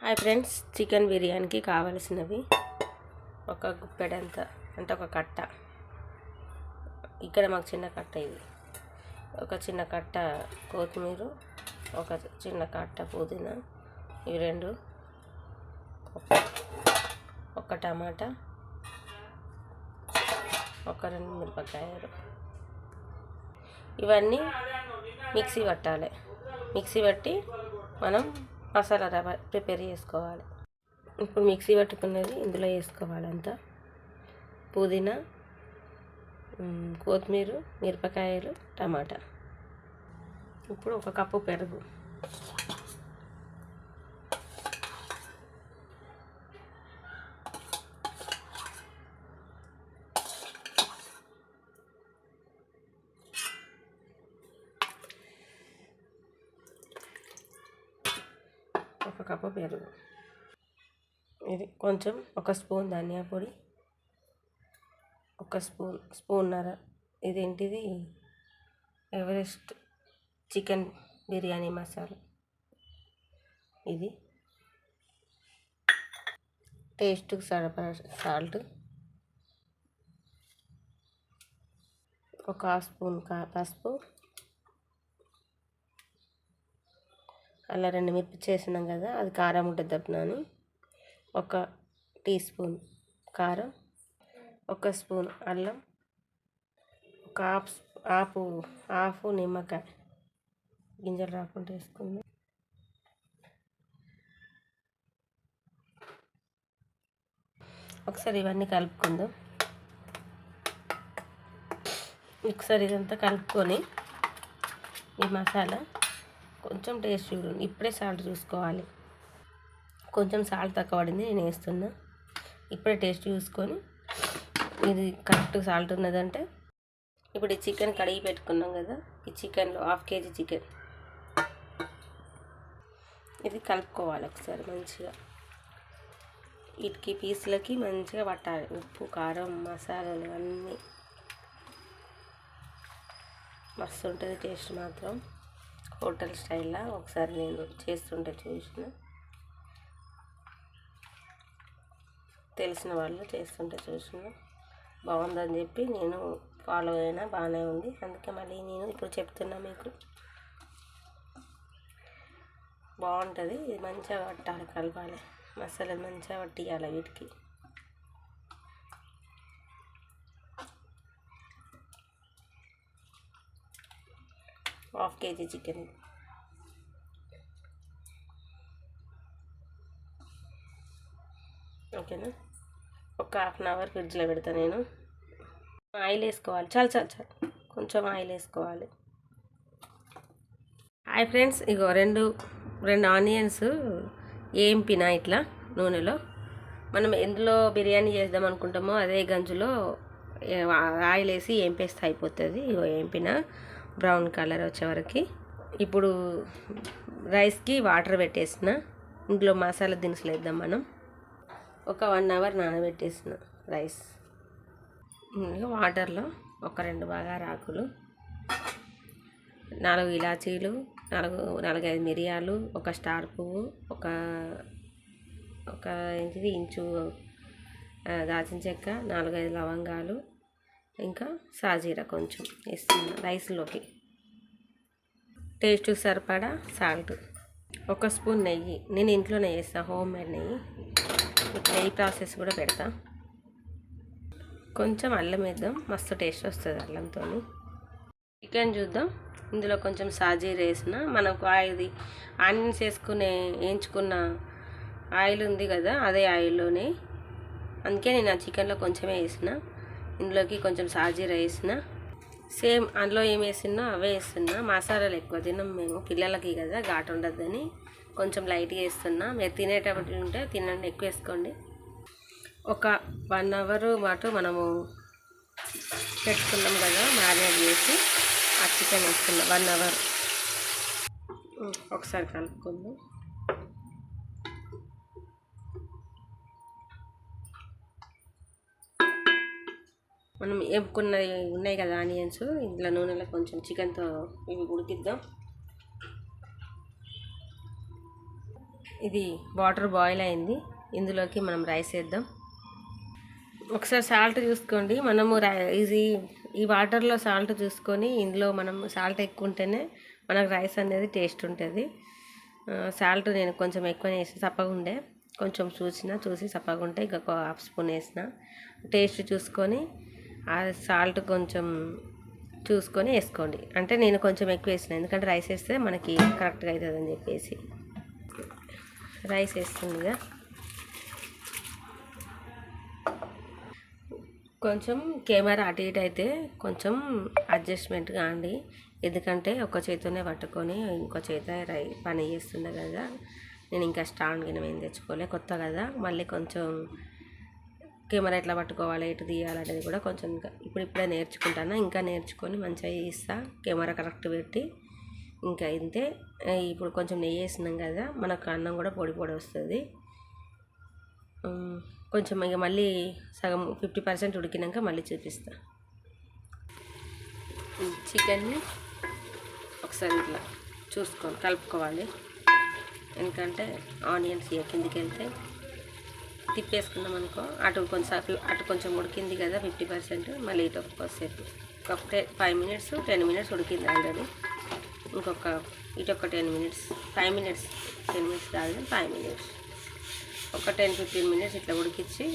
Hi friends chicken బిర్యానీకి కావలసినవి ఒక గుప్పెడంత అంటే ఒక కట్ట. ఇక్కడ మాకు చిన్న కట్ట ఇది. ఒక చిన్న కట్ట కొత్తిమీర ఒక చిన్న కట్ట పుదీనా ఇవి రెండు. ఒక- ఒక టమాటా ఒక రెండు మిరపకాయలు. ఇవన్నీ మిక్సీ పట్టాలి. మిక్సీ పట్టి మనం మసాలా రవ్వ ప్రిపేర్ చేసుకోవాలి. ఇప్పుడు మిక్సీ పట్టుకున్నది ఇందులో వేసుకోవాలి అంతా. పుదీనా కొత్తిమీర మిరపకాయలు టమాటా. ఇప్పుడు ఒక కప్పు పెరుగు. కప్పు పెరుగు. ఇది కొంచెం ఒక స్పూన్ ధనియా పొడి ఒక స్పూన్ స్పూన్నర. ఇదేంటిది ఎవరెస్ట్ చికెన్ బిర్యానీ మసాలా. ఇది టేస్ట్కి సరిపడా సాల్ట్. ఒక హాఫ్ స్పూన్ కా పసుపు అలా రెండు మిర్చి చేసినాం కదా అది కారం ఉంటుంది తప్పినాను ఒక టీ స్పూన్ కారం ఒక స్పూన్ అల్లం ఒక హాఫ్ హాఫ్ హాఫ్ నిమ్మకాయ గింజలు రాకుండా వేసుకుందాం. ఒకసారి ఇవన్నీ కలుపుకుందాం. ఒకసారి ఇదంతా కలుపుకొని ఈ మసాలా కొంచెం టేస్ట్ చూడండి ఇప్పుడే సాల్ట్ చూసుకోవాలి. కొంచెం సాల్ట్ తక్కువ పడింది నేను వేస్తున్నా. ఇప్పుడే టేస్ట్ చూసుకొని ఇది కరెక్ట్ సాల్ట్ ఉన్నదంటే ఇప్పుడు ఈ చికెన్ కడిగి పెట్టుకున్నాం కదా ఈ చికెన్లో హాఫ్ కేజీ చికెన్. ఇది కలుపుకోవాలి ఒకసారి మంచిగా. వీటికి పీసులకి మంచిగా పట్టాలి ఉప్పు కారం మసాలాలు అన్నీ. మస్తు ఉంటుంది టేస్ట్ మాత్రం. హోటల్ స్టైల్లో ఒకసారి నేను చేస్తుంటే చూసిన. తెలిసిన వాళ్ళు చేస్తుంటే చూసిన. బాగుందని చెప్పి నేను ఫాలో అయినా బాగానే ఉంది. అందుకే మళ్ళీ నేను ఇప్పుడు చెప్తున్నా మీకు. బాగుంటుంది. ఇది మంచిగా పట్టాలి కలపాలి. మసాలా మంచిగా పట్టియాలి వీటికి. Half kg chicken. ఓకేనా? ఒక హాఫ్ అన్ అవర్ ఫ్రిడ్జ్లో పెడతా నేను. ఆయిల్ వేసుకోవాలి. చాలు చాలు చాలు. కొంచెం ఆయిల్ వేసుకోవాలి. హాయ్ ఫ్రెండ్స్ ఇగో రెండు రెండు ఆనియన్స్ ఏంపిన ఇట్లా నూనెలో. మనం ఎందులో బిర్యానీ చేద్దాం అనుకుంటామో అదే గంజులో ఆయిల్ వేసి ఏంపేస్తే అయిపోతుంది ఇగో ఏంపిన బ్రౌన్ కలర్ వచ్చేవరకు ఇప్పుడు రైస్కి వాటర్ పెట్టేసిన. ఇందులో మసాలా దినుసులు వేద్దాం మనం. ఒక వన్ అవర్ నానబెట్టేసిన రైస్. వాటర్లో ఒక రెండు బాగా రాకులు నాలుగు ఇలాచీలు నాలుగు నాలుగైదు మిరియాలు ఒక స్టార్ పువ్వు ఒక ఒక ఏంటిది ఇంచు దాచిన చెక్క నాలుగైదు లవంగాలు ఇంకా సాజీరా కొంచెం వేస్తున్నా రైస్లోకి. టేస్ట్ సరిపడా సాల్ట్. ఒక స్పూన్ నెయ్యి. నేను ఇంట్లోనే చేస్తాను హోమ్ మేడ్ నెయ్యి. నెయ్యి ప్రాసెస్ కూడా పెడతా. కొంచెం అల్లం వేద్దాం మస్తు టేస్ట్ వస్తుంది అల్లంతో చికెన్ చూద్దాం. ఇందులో కొంచెం సాజీర వేసిన మనకు ఇది ఆనియన్స్ వేసుకునే వేయించుకున్న ఆయిల్ ఉంది కదా అదే ఆయిల్లోనే. అందుకే నేను ఆ చికెన్లో కొంచెమే వేసిన. ఇందులోకి కొంచెం సాజీర వేసిన సేమ్ అందులో ఏం వేసినా అవే వేస్తున్నా. మసాలాలు ఎక్కువ తినం మేము పిల్లలకి కదా ఘాటు ఉండద్దని కొంచెం లైట్గా వేస్తున్నా. మీరు తినేటప్పుడు ఉంటే తినండి ఎక్కువ వేసుకోండి. ఒక వన్ అవర్ పాటు మనము పెట్టుకున్నాం కదా మ్యారినేట్ చేసి ఆ చికెన్ వేసుకున్నాం వన్ అవర్. ఒకసారి కలుపుకుందాం. మనం వేపుకున్న ఉన్నాయి కదా ఆనియన్స్ ఇంట్లో నూనెలో కొంచెం చికెన్తో ఇవి ఉడికిద్దాం. ఇది వాటర్ బాయిల్ అయింది. ఇందులోకి మనం రైస్ వేద్దాం. ఒకసారి సాల్ట్ చూసుకోండి. మనము రై- ఇది ఈ వాటర్లో సాల్ట్ చూసుకొని ఇందులో మనం సాల్ట్ ఎక్కువ ఉంటేనే మనకు రైస్ అనేది టేస్ట్ ఉంటుంది. సాల్ట్ నేను కొంచెం ఎక్కువ వేసి చప్పగా కొంచెం చూసిన చూసి చప్పగా ఉంటే ఇంకా ఒక హాఫ్ స్పూన్ వేసిన. టేస్ట్ చూసుకొని ఆ సాల్ట్ కొంచెం చూసుకొని వేసుకోండి. అంటే నేను కొంచెం ఎక్కువ వేసిన ఎందుకంటే రైస్ వేస్తే మనకి కరెక్ట్గా అవుతుందని చెప్పేసి. రైస్ వేస్తుందిగా. కొంచెం కెమెరా అటు ఇటు అయితే కొంచెం అడ్జస్ట్మెంట్ కాండి. ఎందుకంటే ఒక చేతితోనే పట్టుకొని ఇంకో చేత రై పని చేస్తుండే కదా. నేను ఇంకా స్టాండ్ గిన్నె ఏం తెచ్చుకోలే కొత్త కదా. మళ్ళీ కొంచెం కెమెరా ఎట్లా పట్టుకోవాలి ఎటు తీయాలనేది కూడా కొంచెం ఇంకా ఇప్పుడు ఇప్పుడే నేర్చుకుంటాను. ఇంకా నేర్చుకొని మంచిగా ఇస్తా కెమెరా కరెక్ట్ పెట్టి ఇంకా ఇంతే. ఇప్పుడు కొంచెం నెయ్యి వేసినాం కదా మనకు అన్నం కూడా పొడి పొడి వస్తుంది. కొంచెం ఇక మళ్ళీ సగం ఫిఫ్టీ పర్సెంట్ ఉడికినాక మళ్ళీ చూపిస్తా. చికెన్ని ఒకసారి ఇట్లా చూసుకోవాలి కలుపుకోవాలి. ఎందుకంటే ఆనియన్స్ ఇక కిందికి వెళ్తే తిప్పేసుకున్నాం అనుకో అటు కొంచెం అటు కొంచెం ఉడికింది కదా ఫిఫ్టీ పర్సెంట్ మళ్ళీ ఇటు ఒక్కొక్కసేపు ఒక ఫైవ్ మినిట్స్ టెన్ మినిట్స్ ఉడికింది ఆల్రెడీ ఇంకొక ఇటు ఒక ten minutes five minutes ten minutes కాదు ఫైవ్ మినిట్స్. ఒక టెన్ ఫిఫ్టీన్ మినిట్స్ ఇట్లా ఉడికించి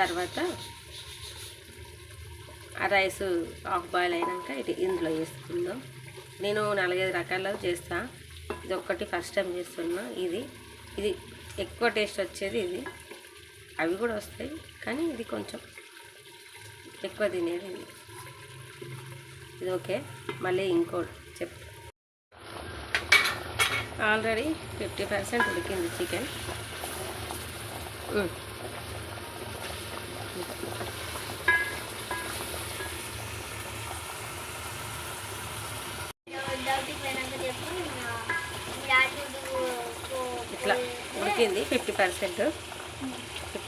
తర్వాత ఆ రైస్ హాఫ్ బాయిల్ అయినాక ఇటు ఇందులో వేసుకుందాం. నేను నాలుగైదు రకాలు చేస్తా. ఇది ఒక్కటి ఫస్ట్ టైం చేస్తున్నా. ఇది ఇది ఎక్కువ టేస్ట్ వచ్చేది ఇది. అవి కూడా వస్తాయి కానీ ఇది కొంచెం ఎక్కువ తినేది ఇది. ఓకే మళ్ళీ ఇంకో చెప్. ఆల్రెడీ ఫిఫ్టీ పర్సెంట్ ఉడికింది చికెన్. ఇట్లా ఉడికింది ఫిఫ్టీ పర్సెంట్.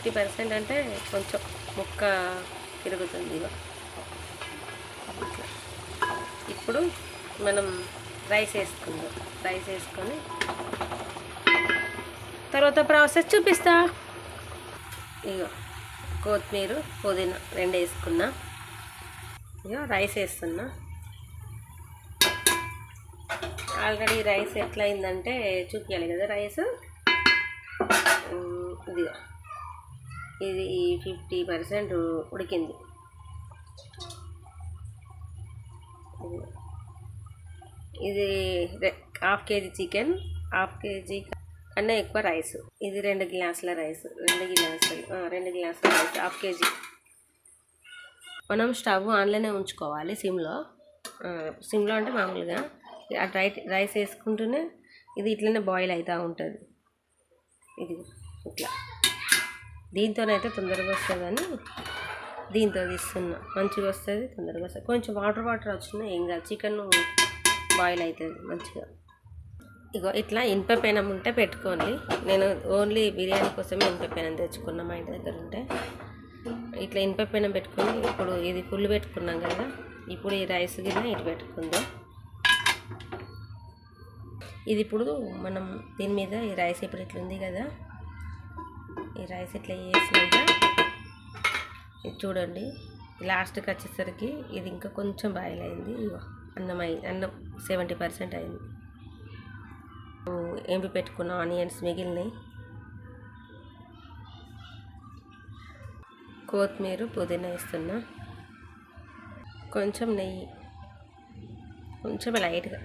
ఫిఫ్టీ పర్సెంట్ అంటే కొంచెం ముక్క తిరుగుతుంది ఇప్పుడు మనం రైస్ వేసుకుందాం. రైస్ వేసుకొని తర్వాత ప్రాసెస్ చూపిస్తా. ఇగో కొత్తిమీర పుదీనా రెండు వేసుకున్నా. ఇగో రైస్ వేస్తున్నా. ఆల్రెడీ రైస్ ఎట్లా అయిందంటే చూపించాలి కదా రైస్? ఇదిగో. ఇది ఫిఫ్టీ పర్సెంట్ ఉడికింది. ఇది half kg chicken half kg కన్నా ఎక్కువ రైస్. ఇది రెండు గ్లాసుల రైస్ రెండు గ్లాసులు రెండు గ్లాసుల రైస్ హాఫ్ కేజీ. మనం స్టవ్ ఆన్లోనే ఉంచుకోవాలి సిమ్లో. సిమ్లో అంటే మామూలుగా రై రైస్ వేసుకుంటూనే ఇది ఇట్లనే బాయిల్ అవుతూ ఉంటుంది. ఇది ఇట్లా. దీంతోనైతే తొందరగా వస్తుందని దీంతో తీస్తున్నా. మంచిగా వస్తుంది తొందరగా వస్తుంది. కొంచెం వాటర్ వాటర్ వచ్చినా ఏం కాదు. చికెన్ బాయిల్ అవుతుంది మంచిగా. ఇగో ఇట్లా ఇనుప పెనం ఉంటే పెట్టుకోండి. నేను ఓన్లీ బిర్యానీ కోసమే ఇనుప పెనం తెచ్చుకున్నా మా ఇంటి దగ్గర ఉంటే. ఇట్లా ఇనుప పెనం పెట్టుకొని ఇప్పుడు ఇది ఫుల్ పెట్టుకున్నాం కదా ఇప్పుడు ఈ రైస్ గిన్నె ఇటు పెట్టుకుందాం. ఇది ఇప్పుడు మనం దీని మీద ఈ రైస్ ఇప్పుడు ఇట్లా ఉంది కదా ఈ రైస్ ఇట్లా వేసినాక ఇది చూడండి లాస్ట్కి వచ్చేసరికి ఇది ఇంకా కొంచెం బాయిల్ అయింది. అన్నం అయి అన్నం సెవెంటీ పర్సెంట్ అయింది. ఏంపి పెట్టుకున్న ఆనియన్స్ మిగిలినాయి. కొత్తిమీర పుదీనా వేస్తున్నా. కొంచెం నెయ్యి కొంచెం లైట్గా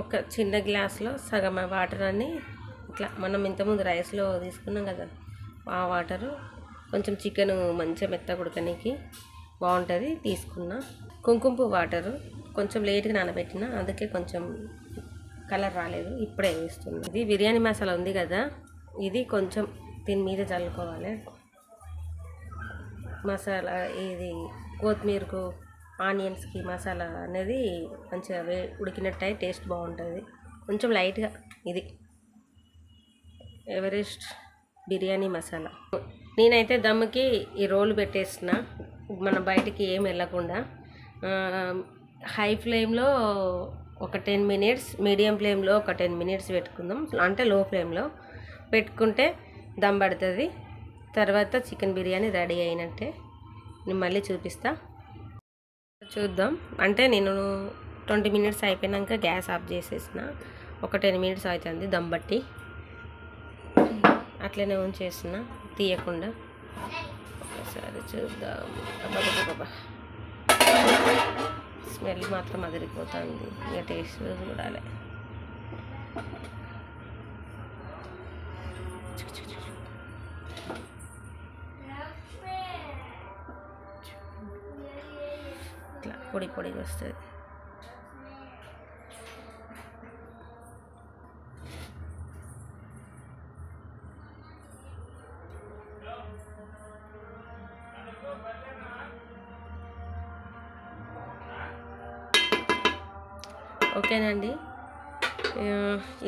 ఒక చిన్న గ్లాస్లో సగం వాటర్ అన్ని ఇట్లా మనం ఇంతకుముందు రైస్లో తీసుకున్నాం కదా ఆ వాటరు కొంచెం చికెన్ మంచిగా మెత్త ఉడకనికి బాగుంటుంది తీసుకున్న. కుంకుమ వాటరు కొంచెం లేట్గా నానబెట్టిన అందుకే కొంచెం కలర్ రాలేదు ఇప్పుడే వేస్తుంది ఇది బిర్యానీ మసాలా ఉంది కదా ఇది కొంచెం దీని మీద చల్లుకోవాలి. మసాలా ఇది కొత్తిమీరకు ఆనియన్స్కి మసాలా అనేది మంచిగా వే ఉడికినట్టు టేస్ట్ బాగుంటుంది. కొంచెం లైట్గా ఇది. ఎవరెస్ట్ బిర్యానీ మసాలా. నేనైతే దమ్ముకి ఈ రోలు పెట్టేసిన మన బయటికి ఏం వెళ్ళకుండా. హై ఫ్లేమ్లో ఒక టెన్ మినిట్స్ మీడియం ఫ్లేమ్లో ఒక టెన్ మినిట్స్ పెట్టుకుందాం. అంటే లో ఫ్లేమ్లో పెట్టుకుంటే దమ్ పడుతుంది. తర్వాత చికెన్ బిర్యానీ రెడీ అయినట్టే. నేను మళ్ళీ చూపిస్తా. చూద్దాం. అంటే నేను ట్వంటీ మినిట్స్ అయిపోయినాక గ్యాస్ ఆఫ్ చేసేసిన. ఒక టెన్ మినిట్స్ అవుతుంది దమ్ బట్టి అట్లనే ఉంచేసిన తీయకుండా. ఒకసారి చూద్దాం. స్మెల్ మాత్రం అదిరిపోతుంది. ఇంకా టేస్ట్ చూడాలి. ఇట్లా పొడి పొడిగా వస్తుంది. ఓకేనండి.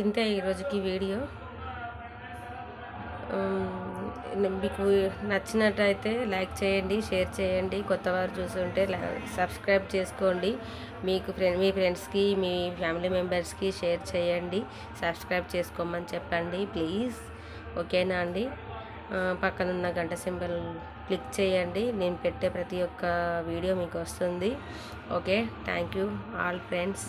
ఇంతే ఈరోజుకి వీడియో. మీకు నచ్చినట్టయితే లైక్ చేయండి షేర్ చేయండి కొత్త వారు చూస్తుంటే సబ్స్క్రైబ్ చేసుకోండి. మీకు ఫ్రెండ్ మీ ఫ్రెండ్స్కి మీ ఫ్యామిలీ మెంబర్స్కి షేర్ చేయండి సబ్స్క్రైబ్ చేసుకోమని చెప్పండి ప్లీజ్. ఓకేనా అండి? పక్కనున్న గంట సింబల్ క్లిక్ చేయండి నేను పెట్టే ప్రతి ఒక్క వీడియో మీకు వస్తుంది. Okay thank you all friends.